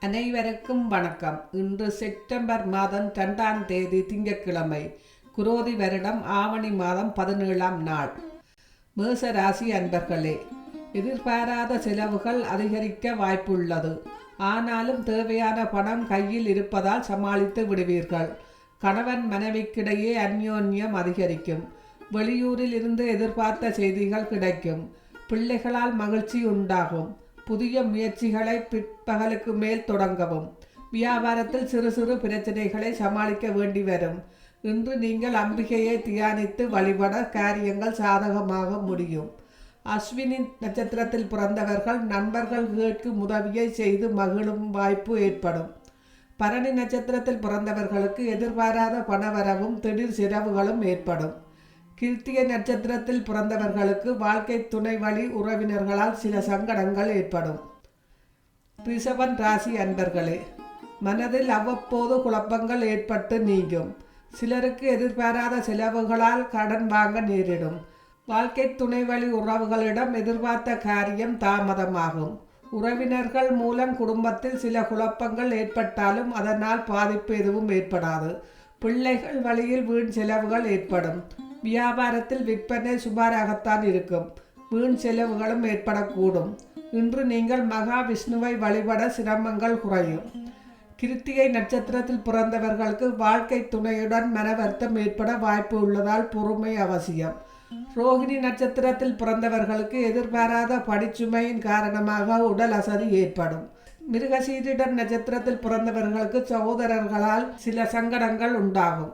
அனைவருக்கும் வணக்கம். இன்று செப்டம்பர் மாதம் இரண்டாம் தேதி திங்கட்கிழமை குரோதி வருடம் ஆவணி மாதம் பதினேழாம் நாள். மேச ராசி அன்பர்களே எதிர்பாராத செலவுகள் அதிகரிக்க வாய்ப்புள்ளது. ஆனாலும் தேவையான பணம் கையில் இருப்பதால் சமாளித்து விடுவீர்கள். கணவன் மனைவிக்கிடையே அந்யோன்யம் அதிகரிக்கும். வெளியூரில் இருந்து எதிர்பார்த்த செய்திகள் கிடைக்கும். பிள்ளைகளால் மகிழ்ச்சி உண்டாகும். புதிய முயற்சிகளை பிற்பகலுக்கு மேல் தொடங்கவும். வியாபாரத்தில் சிறு சிறு பிரச்சனைகளை சமாளிக்க வேண்டி வரும். இன்று நீங்கள் அம்பிகையை தியானித்து வழிபட காரியங்கள் சாதகமாக முடியும். அஸ்வினி நட்சத்திரத்தில் பிறந்தவர்கள் நண்பர்கள் கேட்கும் உதவியை செய்து மகிழும் வாய்ப்பு ஏற்படும். பரணி நட்சத்திரத்தில் பிறந்தவர்களுக்கு எதிர்பாராத பணவரவும் திடீர் சிரவுகளும் ஏற்படும். கிருத்திகை நட்சத்திரத்தில் பிறந்தவர்களுக்கு வாழ்க்கை துணை வழி உறவினர்களால் சில சங்கடங்கள் ஏற்படும். ரிஷபன் ராசி அன்பர்களே மனதில் அவ்வப்போது குழப்பங்கள் ஏற்பட்டு நீங்கும். சிலருக்கு எதிர்பாராத செலவுகளால் கடன் வாங்க நேரிடும். வாழ்க்கை துணை வழி உறவுகளிடம் எதிர்பார்த்த காரியம் தாமதமாகும். உறவினர்கள் மூலம் குடும்பத்தில் சில குழப்பங்கள் ஏற்பட்டாலும் அதனால் பாதிப்பு எதுவும் ஏற்படாது. பிள்ளைகள் வழியில் வீண் செலவுகள் ஏற்படும். வியாபாரத்தில் விற்பனை சுமாராகத்தான் இருக்கும். வீண் செலவுகளும் ஏற்படக்கூடும். இன்று நீங்கள் மகாவிஷ்ணுவை வழிபட சிரமங்கள் குறையும். கிருத்திகை நட்சத்திரத்தில் பிறந்தவர்களுக்கு வாழ்க்கை துணையுடன் மனவர்த்தம் ஏற்பட வாய்ப்பு உள்ளதால் பொறுமை அவசியம். ரோகிணி நட்சத்திரத்தில் பிறந்தவர்களுக்கு எதிர்பாராத படிச்சுமையின் காரணமாக உடல் அசதி ஏற்படும். மிருகசீரிடன் நட்சத்திரத்தில் பிறந்தவர்களுக்கு சகோதரர்களால் சில சங்கடங்கள் உண்டாகும்.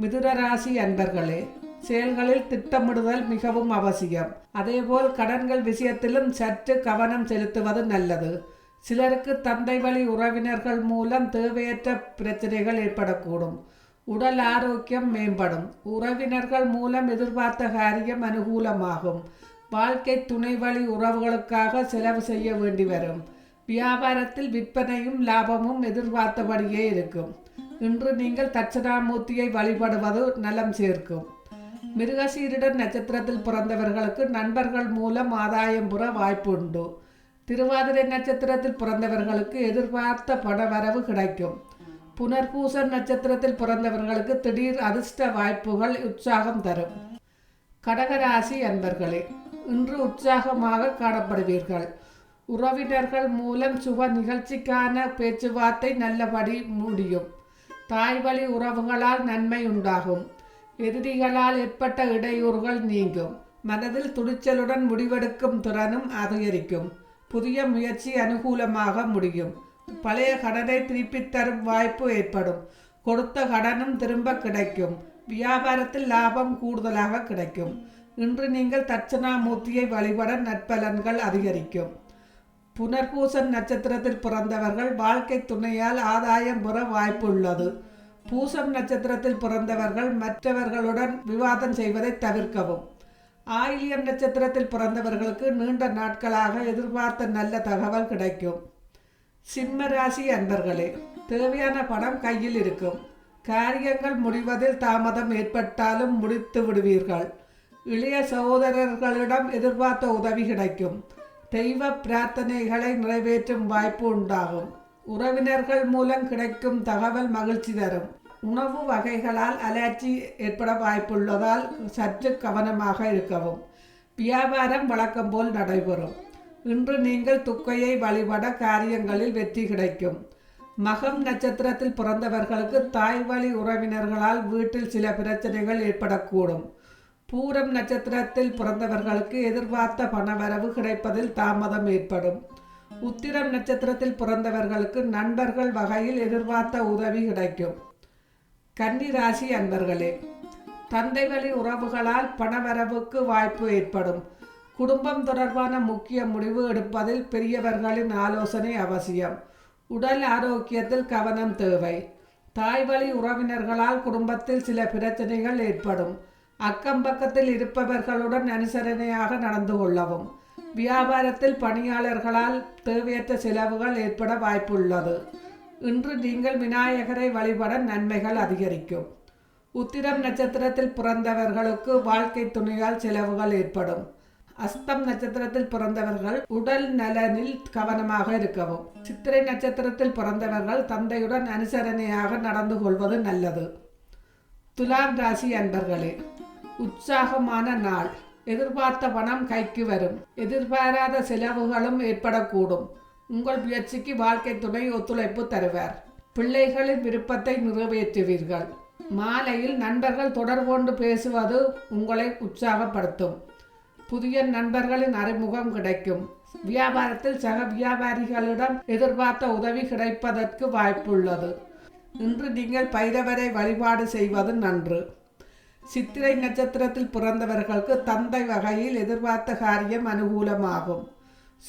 மிதுனராசி அன்பர்களே செயல்களில் திட்டமிடுதல் மிகவும் அவசியம். அதேபோல் கடன்கள் விஷயத்திலும் சற்று கவனம் செலுத்துவது நல்லது. சிலருக்கு தந்தை வழி உறவினர்கள் மூலம் தேவையற்ற பிரச்சனைகள் ஏற்படக்கூடும். உடல் ஆரோக்கியம் மேம்படும். உறவினர்கள் மூலம் எதிர்பார்த்த காரியம் அனுகூலமாகும். வாழ்க்கை துணை வழி உறவுகளுக்காக செலவு செய்ய வேண்டி வரும். வியாபாரத்தில் விற்பனையும் லாபமும் எதிர்பார்த்தபடியே இருக்கும். இன்று நீங்கள் தட்சணாமூர்த்தியை வழிபடுவது நலம் சேர்க்கும். மிருகசீரிடன் நட்சத்திரத்தில் பிறந்தவர்களுக்கு நண்பர்கள் மூலம் ஆதாயம் புற வாய்ப்பு உண்டு திருவாதிரை நட்சத்திரத்தில் பிறந்தவர்களுக்கு எதிர்பார்த்த பணவரவு கிடைக்கும். புனர்பூசன் நட்சத்திரத்தில் பிறந்தவர்களுக்கு திடீர் அதிர்ஷ்ட வாய்ப்புகள் உற்சாகம் தரும். கடகராசி அன்பர்களே இன்று உற்சாகமாக காணப்படுவீர்கள். உறவினர்கள் மூலம் சுப நிகழ்ச்சிக்கான பேச்சுவார்த்தை நல்லபடி முடியும். தாய் வழி உறவுகளால் நன்மை உண்டாகும். எதிரிகளால் ஏற்பட்ட இடையூறுகள் நீங்கும். மனதில் துணிச்சலுடன் முடிவெடுக்கும் திறனும் அதிகரிக்கும். புதிய முயற்சி அனுகூலமாக முடியும். பழைய கடனை திருப்பித் தரும் வாய்ப்பு ஏற்படும். கொடுத்த கடனும் திரும்ப கிடைக்கும். வியாபாரத்தில் லாபம் கூடுதலாக கிடைக்கும். இன்று நீங்கள் தட்சணாமூர்த்தியை வழிபட நற்பலன்கள் அதிகரிக்கும். புனர்பூசன் நட்சத்திரத்தில் பிறந்தவர்கள் வாழ்க்கை துணையால் ஆதாயம் பெற வாய்ப்பு உள்ளது பூசம் நட்சத்திரத்தில் பிறந்தவர்கள் மற்றவர்களுடன் விவாதம் செய்வதை தவிர்க்கவும். ஆயிலியம் நட்சத்திரத்தில் பிறந்தவர்களுக்கு நீண்ட நாட்களாக எதிர்பார்த்த நல்ல தகவல் கிடைக்கும். சிம்ம ராசி அன்பர்களே தேவையான பணம் கையில் இருக்கும். காரியங்கள் முடிவதில் தாமதம் ஏற்பட்டாலும் முடித்து விடுவீர்கள். இளைய சகோதரர்களிடம் எதிர்பார்த்த உதவி கிடைக்கும். தெய்வ பிரார்த்தனைகளை நிறைவேற்றும் வாய்ப்பு உண்டாகும். உறவினர்கள் மூலம் கிடைக்கும் தகவல் மகிழ்ச்சி தரும். உணவு வகைகளால் அலர்ஜி ஏற்பட வாய்ப்புள்ளதால் சற்று கவனமாக இருக்கவும். வியாபாரம் வழக்கம் போல் நடைபெறும். இன்று நீங்கள் துக்கையை வழிபட காரியங்களில் வெற்றி கிடைக்கும். மகம் நட்சத்திரத்தில் பிறந்தவர்களுக்கு தாய் வழி உறவினர்களால் வீட்டில் சில பிரச்சனைகள் ஏற்படக்கூடும். பூரம் நட்சத்திரத்தில் பிறந்தவர்களுக்கு எதிர்பார்த்த பணவரவு கிடைப்பதில் தாமதம் ஏற்படும். உத்திரம் நட்சத்திரத்தில் பிறந்தவர்களுக்கு நண்பர்கள் வகையில் எதிர்பார்த்த உதவி கிடைக்கும். கன்னி ராசி அன்பர்களே தந்தை வழி உறவுகளால் பணவரவுக்கு வாய்ப்பு ஏற்படும். குடும்பம் தொடர்பான முக்கிய முடிவு எடுப்பதில் பெரியவர்களின் ஆலோசனை அவசியம். உடல் ஆரோக்கியத்தில் கவனம் தேவை. தாய் வழி உறவினர்களால் குடும்பத்தில் சில பிரச்சனைகள் ஏற்படும். அக்கம் பக்கத்தில் இருப்பவர்களுடன் அனுசரணையாக நடந்து கொள்ளவும். வியாபாரத்தில் பணியாளர்களால் தேவையற்ற செலவுகள் ஏற்பட வாய்ப்புள்ளது. இன்று நீங்கள் விநாயகரை வழிபட நன்மைகள் அதிகரிக்கும். உத்திரம் நட்சத்திரத்தில் பிறந்தவர்களுக்கு வாழ்க்கை துணையால் செலவுகள் ஏற்படும். அஸ்தம் நட்சத்திரத்தில் பிறந்தவர்கள் உடல் நலனில் கவனமாக இருக்கவும். சித்திரை நட்சத்திரத்தில் பிறந்தவர்கள் தந்தையுடன் அனுசரணையாக நடந்து கொள்வது நல்லது. துலாம் ராசி அன்பர்களே உற்சாகமான நாள். எதிர்பார்த்த பணம் கைக்கு வரும். எதிர்பாராத செலவுகளும் ஏற்படக்கூடும். உங்கள் முயற்சிக்கு வாழ்க்கை துணை ஒத்துழைப்பு தருவார். பிள்ளைகளின் விருப்பத்தை நிறைவேற்றுவீர்கள். மாலையில் நண்பர்கள் தொடர்பு கொண்டு பேசுவது உங்களை உற்சாகப்படுத்தும். புதிய நண்பர்களின் அறிமுகம் கிடைக்கும். வியாபாரத்தில் சக வியாபாரிகளிடம் எதிர்பார்த்த உதவி கிடைப்பதற்கு வாய்ப்புள்ளது. இன்று நீங்கள் பைரவரை வழிபாடு செய்வது நன்று. சித்திரை நட்சத்திரத்தில் பிறந்தவர்களுக்கு தந்தை வகையில் எதிர்பார்த்த காரியம் அனுகூலமாகும்.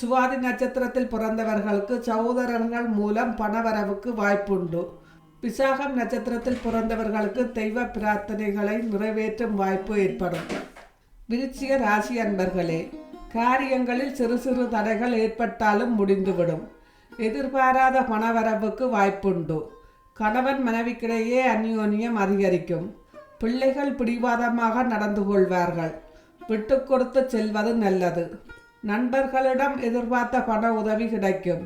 சுவாதி நட்சத்திரத்தில் பிறந்தவர்களுக்கு சகோதரர்கள் மூலம் பணவரவுக்கு வாய்ப்புண்டு. விசாகம் நட்சத்திரத்தில் பிறந்தவர்களுக்கு தெய்வ பிரார்த்தனைகளை நிறைவேற்றும் வாய்ப்பு ஏற்படும். விருச்சிக ராசி அன்பர்களே காரியங்களில் சிறு சிறு தடைகள் ஏற்பட்டாலும் முடிந்துவிடும். எதிர்பாராத பணவரவுக்கு வாய்ப்புண்டு. கணவன் மனைவிக்கிடையே அந்யோன்யம் அதிகரிக்கும். பிள்ளைகள் பிடிவாதமாக நடந்து கொள்வார்கள். விட்டு கொடுத்து செல்வது நல்லது. நண்பர்களிடம் எதிர்பார்த்த பண உதவி கிடைக்கும்.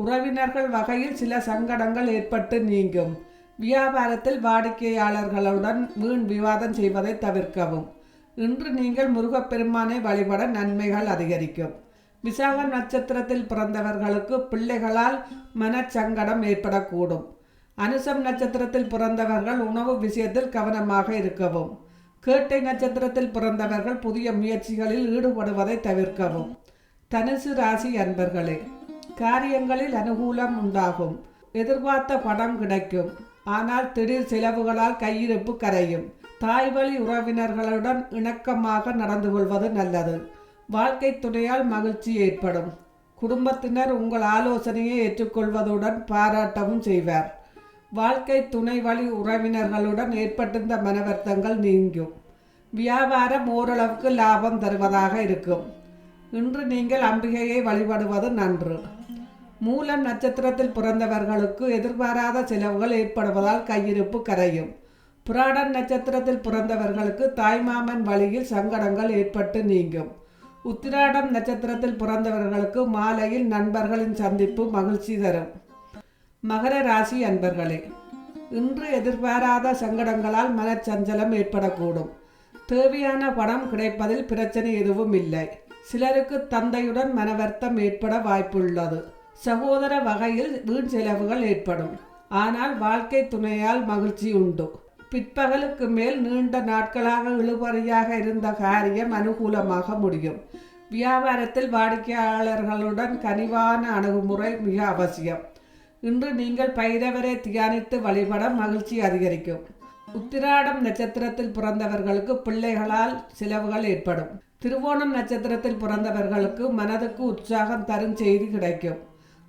உறவினர்கள் வகையில் சில சங்கடங்கள் ஏற்பட்டு நீங்கும். வியாபாரத்தில் வாடிக்கையாளர்களுடன் வீண் விவாதம் செய்வதை தவிர்க்கவும். இன்று நீங்கள் முருகப்பெருமானை வழிபட நன்மைகள் அதிகரிக்கும். விசாக நட்சத்திரத்தில் பிறந்தவர்களுக்கு பிள்ளைகளால் மனச்சங்கடம் ஏற்படக்கூடும். அனுசம் நட்சத்திரத்தில் பிறந்தவர்கள் உணவு விஷயத்தில் கவனமாக இருக்கவும். கேட்டை நட்சத்திரத்தில் பிறந்தவர்கள் புதிய முயற்சிகளில் ஈடுபடுவதை தவிர்க்கவும். தனுசு ராசி அன்பர்களே காரியங்களில் அனுகூலம் உண்டாகும். எதிர்பார்த்த பணம் கிடைக்கும். ஆனால் திடீர் செலவுகளால் கையிருப்பு கரையும். தாய்வழி உறவினர்களுடன் இணக்கமாக நடந்து கொள்வது நல்லது. வாழ்க்கை துணையால் மகிழ்ச்சி ஏற்படும். குடும்பத்தினர் உங்கள் ஆலோசனையை ஏற்றுக்கொள்வதுடன் பாராட்டவும் செய்வார். வாழ்க்கை துணை வழி உறவினர்களுடன் ஏற்பட்டிருந்த மனவர்த்தங்கள் நீங்கும். வியாபாரம் ஓரளவுக்கு லாபம் தருவதாக இருக்கும். இன்று நீங்கள் அம்பிகையை வழிபடுவது நன்று. மூலம் நட்சத்திரத்தில் பிறந்தவர்களுக்கு எதிர்பாராத செலவுகள் ஏற்படுவதால் கையிருப்பு கரையும். புராடன் நட்சத்திரத்தில் பிறந்தவர்களுக்கு தாய்மாமன் வழியில் சங்கடங்கள் ஏற்பட்டு நீங்கும். உத்திராடம் நட்சத்திரத்தில் பிறந்தவர்களுக்கு மாலையில் நண்பர்களின் சந்திப்பு மகிழ்ச்சி தரும். மகர ராசி அன்பர்களே இன்று எதிர்பாராத சங்கடங்களால் மனச்சஞ்சலம் ஏற்படக்கூடும். தேவையான பணம் கிடைப்பதில் பிரச்சனை எதுவும் இல்லை. சிலருக்கு தந்தையுடன் மனவர்த்தம் ஏற்பட வாய்ப்புள்ளது. சகோதர வகையில் வீண் செலவுகள் ஏற்படும். ஆனால் வாழ்க்கை துணையால் மகிழ்ச்சி உண்டு. பிற்பகலுக்கு மேல் நீண்ட நாட்களாக இழுபறியாக இருந்த காரியம் அனுகூலமாக முடியும். வியாபாரத்தில் வாடிக்கையாளர்களுடன் கனிவான அணுகுமுறை மிக அவசியம். இன்று நீங்கள் பைரவரை தியானித்து வழிபட மகிழ்ச்சி அதிகரிக்கும். உத்திராடம் நட்சத்திரத்தில் பிறந்தவர்களுக்கு பிள்ளைகளால் செலவுகள் ஏற்படும். திருவோணம் நட்சத்திரத்தில் பிறந்தவர்களுக்கு மனதுக்கு உற்சாகம் தரும் செய்தி கிடைக்கும்.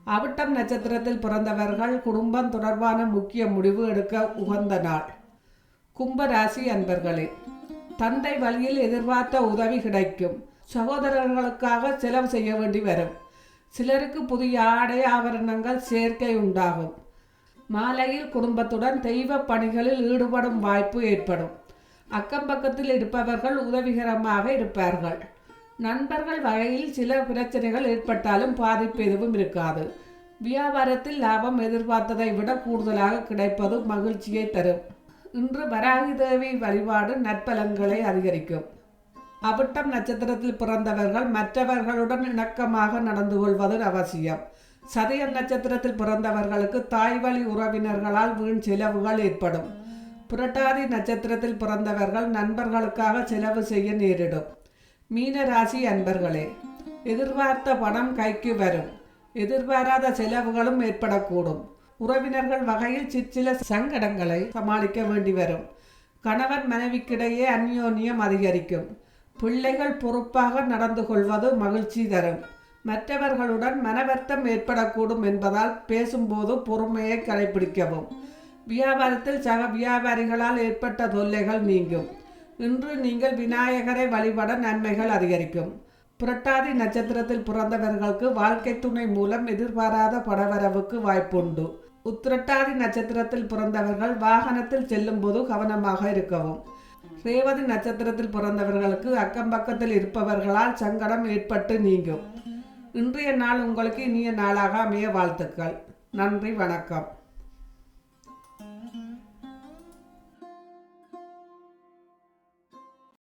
அவிட்டம் நட்சத்திரத்தில் பிறந்தவர்கள் குடும்பம் தொடர்பான முக்கிய முடிவு எடுக்க உகந்த நாள். கும்பராசி அன்பர்களே தந்தை வழியில் எதிர்பார்த்த உதவி கிடைக்கும். சகோதரர்களுக்காக செலவு செய்ய வேண்டி வரும். சிலருக்கு புதிய ஆடை ஆபரணங்கள் சேர்க்கை உண்டாகும். மாலையில் குடும்பத்துடன் தெய்வ பணிகளில் ஈடுபடும் வாய்ப்பு ஏற்படும். அக்கம் பக்கத்தில் இருப்பவர்கள் உதவிகரமாக இருப்பார்கள். நண்பர்கள் வகையில் சில பிரச்சனைகள் ஏற்பட்டாலும் பாதிப்பு எதுவும் இருக்காது. வியாபாரத்தில் லாபம் எதிர்பார்த்ததை விட கூடுதலாக கிடைப்பது மகிழ்ச்சியை தரும். இன்று வராகி தேவி வழிபாடு நற்பலன்களை அதிகரிக்கும். அவிட்டம் நட்சத்திரத்தில் பிறந்தவர்கள் மற்றவர்களுடன் இணக்கமாக நடந்து கொள்வது அவசியம். சதயம் நட்சத்திரத்தில் பிறந்தவர்களுக்கு தாய்வழி உறவினர்களால் வீண் செலவுகள் ஏற்படும். புரட்டாதி நட்சத்திரத்தில் பிறந்தவர்கள் நண்பர்களுக்காக செலவு செய்ய நேரிடும். மீன ராசி அன்பர்களே எதிர்பார்த்த பணம் கைக்கு வரும். எதிர்பாராத செலவுகளும் ஏற்படக்கூடும். உறவினர்கள் வகையில் சிற்சில சங்கடங்களை சமாளிக்க வேண்டி வரும். கணவன் மனைவிக்கிடையே அந்யோன்யம் அதிகரிக்கும். பிள்ளைகள் பொறுப்பாக நடந்து கொள்வது மகிழ்ச்சி தரும். மற்றவர்களுடன் மனவர்த்தம் ஏற்படக்கூடும் என்பதால் பேசும்போது பொறுமையை கடைபிடிக்கவும். வியாபாரத்தில் சக வியாபாரிகளால் ஏற்பட்ட தொல்லைகள் நீங்கும். இன்று நீங்கள் விநாயகரை வழிபட நன்மைகள் அதிகரிக்கும். புரட்டாதி நட்சத்திரத்தில் பிறந்தவர்களுக்கு வாழ்க்கை துணை மூலம் எதிர்பாராத படவரவுக்கு வாய்ப்புண்டு. உத்திரட்டாதி நட்சத்திரத்தில் பிறந்தவர்கள் வாகனத்தில் செல்லும்போது கவனமாக இருக்கவும். ரேவதி நட்சத்திரத்தில் பிறந்தவர்களுக்கு அக்கம் பக்கத்தில் இருப்பவர்களால் சங்கடம் ஏற்பட்டு நீங்கும். இன்றைய நாள் உங்களுக்கு இனிய நாளாக அமைய வாழ்த்துக்கள். நன்றி வணக்கம்.